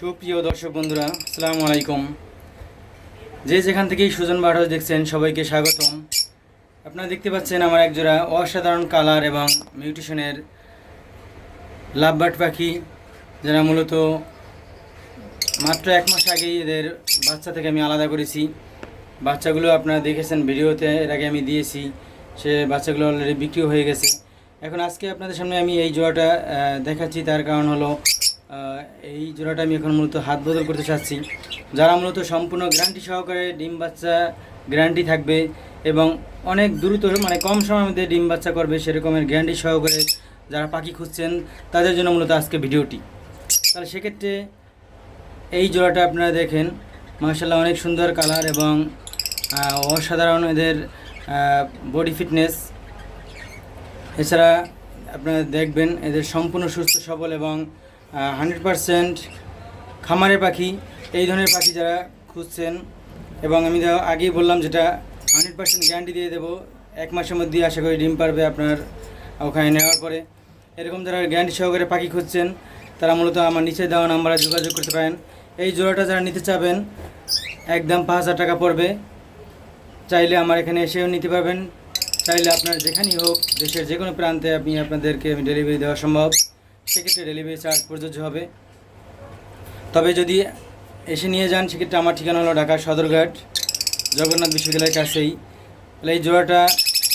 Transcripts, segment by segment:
সুপ্রিয় দর্শক বন্ধুরা, আসসালামু আলাইকুম। যে যেখান থেকেই সুজন বাড়াজ দেখছেন, সবাইকে স্বাগতম। আপনারা দেখতে পাচ্ছেন আমার একজোড়া অসাধারণ কালার এবং মিউটেশনের লাভবার্ড পাখি, যারা মূলত মাত্র এক মাস আগেই এদের বাচ্চা থেকে আমি আলাদা করেছি। বাচ্চাগুলো আপনারা দেখেছেন, ভিডিওতে এর আগে আমি দিয়েছি, সে বাচ্চাগুলো অলরেডি বিক্রি হয়ে গেছে। এখন আজকে আপনাদের সামনে আমি এই জোড়াটা দেখাচ্ছি, তার কারণ হলো এই জোড়াটা আমি এখন মূলত হাত বদল করতে চাচ্ছি। যারা মূলত সম্পূর্ণ গ্যারান্টি সহকারে ডিম বাচ্চা গ্যারান্টি থাকবে এবং অনেক দ্রুত মানে কম সময়ের মধ্যে ডিম বাচ্চা করবে সেরকমের গ্যারান্টি সহকারে যারা পাখি খুঁজছেন, তাদের জন্য মূলত আজকে ভিডিওটি। তাহলে সেক্ষেত্রে এই জোড়াটা আপনারা দেখেন মার্শাল্লাহ অনেক সুন্দর কালার এবং অসাধারণ এদের বডি ফিটনেস এছাড়া আপনারা দেখবেন এদের সম্পূর্ণ সুস্থ, সবল এবং হান্ড্রেড পারসেন্ট খামারের পাখি, এই ধরনের পাখি যারা খুঁজছেন। এবং আমি আগেই বললাম যেটা হান্ড্রেড পার্সেন্ট গ্যারান্টি দিয়ে দেবো, এক মাসের মধ্যেই আশা করি ডিম পারবে আপনার ওখানে নেওয়ার পরে। এরকম যারা গ্যারান্টি সহকারে পাখি খুঁজছেন, তারা মূলত আমার নিচে দেওয়া নাম্বারে যোগাযোগ করতে পারেন। এই জোড়াটা যারা নিতে চাবেন, একদম পাঁচ হাজার টাকা পড়বে। চাইলে আমার এখানে এসেও নিতে পারবেন। চাইলে আপনার যেখানেই হোক, দেশের যে কোনো প্রান্তে আপনি আপনাদেরকে আমি ডেলিভারি দেওয়া সম্ভব। সেক্ষেত্রে ডেলিভারি চার্জ প্রযোজ্য হবে। তবে যদি এসে নিয়ে যান, সেক্ষেত্রে আমার ঠিকানা হলো ঢাকা সদরঘাট, জগন্নাথ বিশ্ববিদ্যালয়ের কাছেই। তাহলে এই জোড়াটা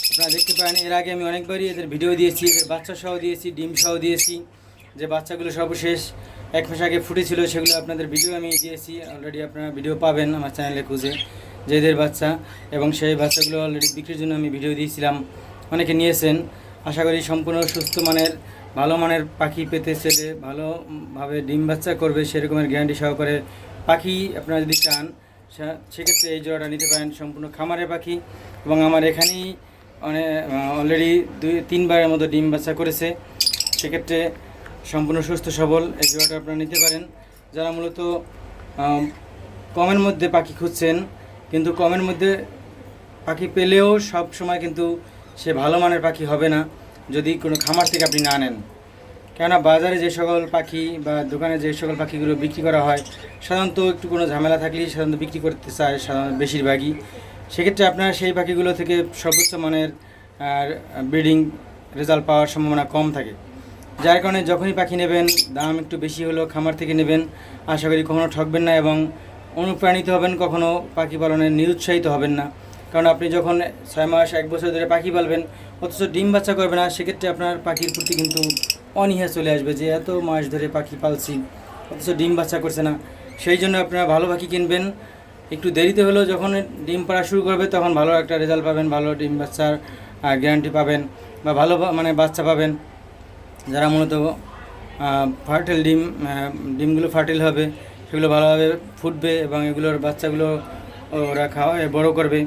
আপনারা দেখতে পারেন। এর আগে আমি অনেকবারই এদের ভিডিও দিয়েছি, এদের বাচ্চা সহ দিয়েছি, ডিম সহ দিয়েছি। যে বাচ্চাগুলো সর্বশেষ এক মাস আগে ফুটেছিল, সেগুলো আপনাদের ভিডিও আমি দিয়েছি। অলরেডি আপনারা ভিডিও পাবেন আমার চ্যানেলে খুঁজে, যে এদের বাচ্চা। এবং সেই বাচ্চাগুলো অলরেডি বিক্রির জন্য আমি ভিডিও দিয়েছিলাম। অনেকে নিয়েছেন। আশা করি সম্পূর্ণ সুস্থ মানের ভালো মানের পাখি পেতে ছেলে ভালোভাবে ডিম বাচ্চা করবে সেরকমের গ্যারান্টি সহকারে পাখি আপনারা যদি চান সেক্ষেত্রে এই জোড়াটা নিতে পারেন সম্পূর্ণ খামারের পাখি এবং আমার এখানেই অনেক অলরেডি দুই তিনবারের মতো ডিম বাচ্চা করেছে। সেক্ষেত্রে সম্পূর্ণ সুস্থ, সবল এই জোড়াটা আপনারা নিতে পারেন। যারা মূলত কমের মধ্যে পাখি খুঁজছেন, কিন্তু কমের মধ্যে পাখি পেলেও সব সময় কিন্তু সে ভালো মানের পাখি হবে না। যদি কোনো খামার থেকে আপনি না নেন। কেননা বাজারে যে সকল পাখি বা দোকানে যে সকল পাখিগুলো বিক্রি করা হয়, সাধারণত একটু কোনো ঝামেলা থাকলেই সাধারণত বিক্রি করতে চায় সাধারণত বেশিরভাগই। সেক্ষেত্রে আপনারা সেই পাখিগুলো থেকে সর্বোচ্চ মানের ব্রিডিং রেজাল্ট পাওয়ার সম্ভাবনা কম থাকে। যার কারণে যখনই পাখি নেবেন, দাম একটু বেশি হলেও খামার থেকে নেবেন, আশা করি কখনো ঠকবেন না এবং অনুপ্রাণিত হবেন, কখনো পাখি পালনে নিরুৎসাহিত হবেন না। কারণ আপনি যখন ছয় মাস, এক বছর ধরে পাখি পালবেন অথচ ডিম বাচ্চা করবে না, সেক্ষেত্রে আপনার পাখির প্রতি কিন্তু অনীহা চলে আসবে যে এত মাস ধরে পাখি পালছি, অথচ ডিম বাচ্চা করছে না। সেই জন্য আপনারা ভালো পাখি কিনবেন। একটু দেরিতে হলেও যখন ডিম পাড়া শুরু করবে, তখন ভালো একটা রেজাল্ট পাবেন, ভালো ডিম বাচ্চার গ্যারান্টি পাবেন বা ভালো মানে বাচ্চা পাবেন। যারা মূলত ফার্টেল ডিম ডিমগুলো ফার্টেল হবে, সেগুলো ভালোভাবে ফুটবে এবং এগুলোর বাচ্চাগুলো ওরা খাওয়া বড় করবে।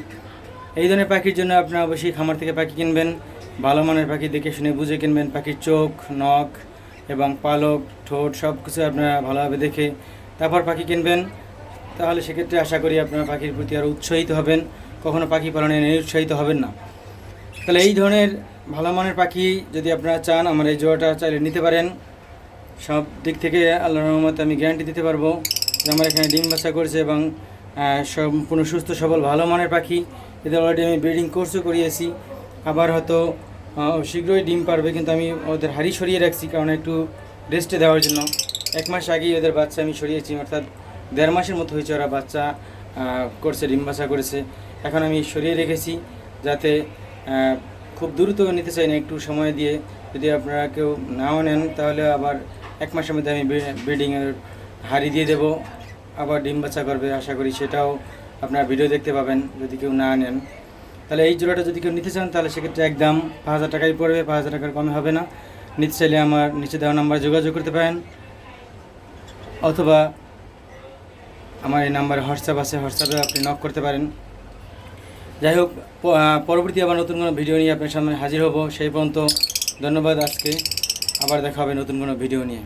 এই ধরনের পাখির জন্য আপনারা অবশ্যই খামার থেকে পাখি কিনবেন। ভালো মানের পাখি দেখে শুনে বুঝে কিনবেন পাখির চোখ, নখ এবং পালক, ঠোঁট সব কিছু আপনারা ভালোভাবে দেখে তারপর পাখি কিনবেন। তাহলে সেক্ষেত্রে আশা করি আপনারা পাখির প্রতি আরও উৎসাহিত হবেন। কখনো পাখি পালনে নিরুৎসাহিত হবেন না। তাহলে এই ধরনের ভালো মানের পাখি যদি আপনারা চান, আমার এই জোড়াটা চাইলে নিতে পারেন। সব দিক থেকে আল্লাহ রহমতে আমি গ্যারান্টি দিতে পারব যে আমার এখানে ডিম বাসা করেছে এবং সম্পূর্ণ সুস্থ, সবল, ভালো মানের পাখি। এদের অলরেডি আমি ব্রিডিং কোর্সও করিয়েছি। আবার হয়তো শীঘ্রই ডিম পারবে, কিন্তু আমি ওদের হাড়ি সরিয়ে রাখছি, কারণ একটু রেস্টে দেওয়ার জন্য। এক মাস আগেই ওদের বাচ্চা আমি সরিয়েছি, অর্থাৎ দেড় মাসের মতো হয়েছে ওরা বাচ্চা করছে, ডিম বাচ্চা করেছে। এখন আমি সরিয়ে রেখেছি, যাতে খুব দ্রুত নিতে চাই না, একটু সময় দিয়ে। যদি আপনারা কেউ নাও নেন, তাহলে আবার এক মাসের মধ্যে আমি ব্রিডিংয়ের হাড়ি দিয়ে দেবো। আবার ডিম বাচ্চা করবে, আশা করি সেটাও আপনারা ভিডিও দেখতে পাবেন, যদি কেউ না নেন। তাহলে এই জোড়াটা যদি কেউ নিতে চান, তাহলে সেক্ষেত্রে একদম পাঁচ হাজার টাকাই পড়বে, পাঁচ হাজার টাকার কমে হবে না। নিতে চাইলে আমার নিচে দেওয়া নাম্বার যোগাযোগ করতে পারেন। অথবা আমার এই নাম্বারে হোয়াটসঅ্যাপ আছে, হোয়াটসঅ্যাপে আপনি নক করতে পারেন। যাই হোক পরবর্তী আবার নতুন কোনো ভিডিও নিয়ে আপনার সামনে হাজির হব। সেই পর্যন্ত ধন্যবাদ আজকে। আবার দেখা হবে নতুন কোনো ভিডিও নিয়ে।